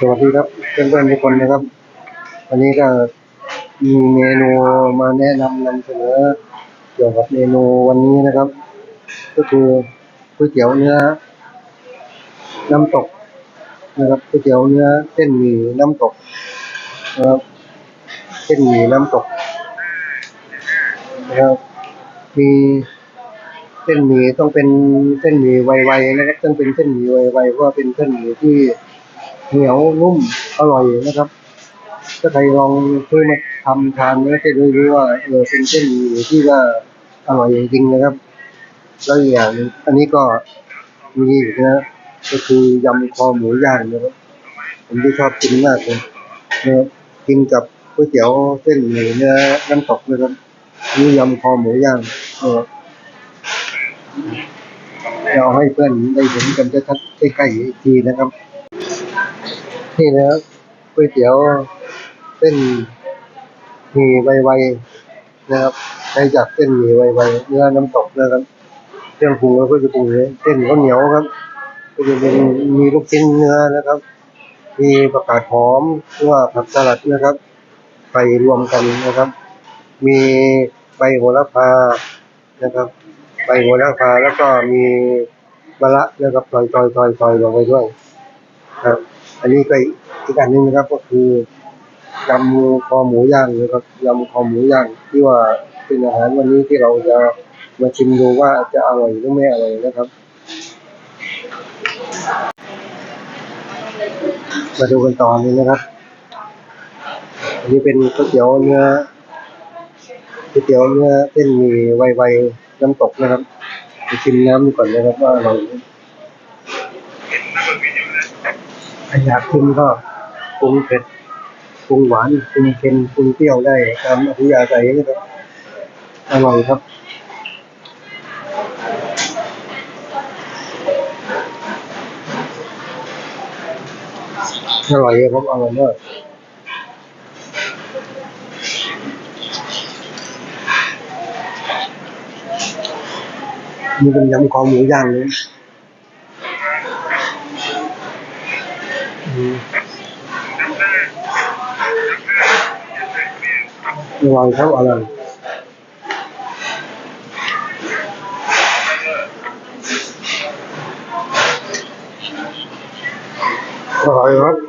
สวัสดีครับเพื่อนๆทุกคนนะครับ วันนี้ก็มีเมนูมาแนะนำนำเสนอเกี่ยวกับเมนูวันนี้นะครับ ก็คือก๋วยเตี๋ยวเนื้อ น้ำตกนะครับก๋วยเตี๋ยวเนื้อเส้นหมี่น้ำตกนะครับเส้นหมี่น้ำตกนะครับมีเส้นหมี่ต้องเป็นเส้นหมี่ไวๆนะครับต้องเป็นเส้นหมี่ไวๆเพราะว่าเป็นเส้นหมี่ที่ เหนียวนุ่มอร่อยนะครับ ถ้าใครลองซื้อมาทำทานแล้วจะรู้ว่าเออเป็นเส้นหมี่ที่ว่าอร่อยจริงๆนะครับ แล้วอีกอย่างหนึ่งอันนี้ก็มีอีกนะก็คือยำคอหมูย่างนะครับผมที่ชอบกินมากเลยนะครับกินกับก๋วยเตี๋ยวเส้นหมี่เนื้อน้ำตกนะครับนี่ยำคอหมูย่างนะครับเราให้เพื่อนได้เห็นกันชัดๆใกล้ๆอีกทีนะครับ นี่นะครับก๋วยเตี๋ยวเส้นหมี่ไวๆนะครับใช้จากเส้นหมี่ไวๆเนื้อน้ำตกนะครับเครื่องปรุงก็จะปรุงเลยเส้นข้าวเหนียวครับ ก็จะเป็นมีลูกชิ้นเนื้อนะครับ มีประกาศหอมหรือว่าผักสลัดนะครับใส่รวมกันนะครับ มีใบโหระพานะครับ ใบโหระพาแล้วก็มีมะระนะครับซอยๆๆๆลงไปด้วยครับ อันนี้ก็อีกอันหนึงนะครับก็คือยำคอหมูย่างนะครับยำคอหมูย่างที่ว่าเป็นอาหารวันนี้ที่เราจะมาชิมดูว่าจะอร่อยหรือไม่อร่อยนะครับ มาดูกันต่อเลยนะครับอันนี้เป็นก๋วยเตี๋ยวเนื้อก๋วยเตี๋ยวเนื้อเส้นหมี่ไวๆน้ำตกนะครับไปชิมน้ำก่อนนะครับว่าอร่อย อยากกินก็ปรุงเผ็ดปรุงหวานปรุงเค็มปรุงเปรี้ยวได้ตามอัธยาศัยนะครับอร่อยครับอร่อยครับอร่อยมากมีเป็นยำคอหมูย่างเลย อืมอร่อย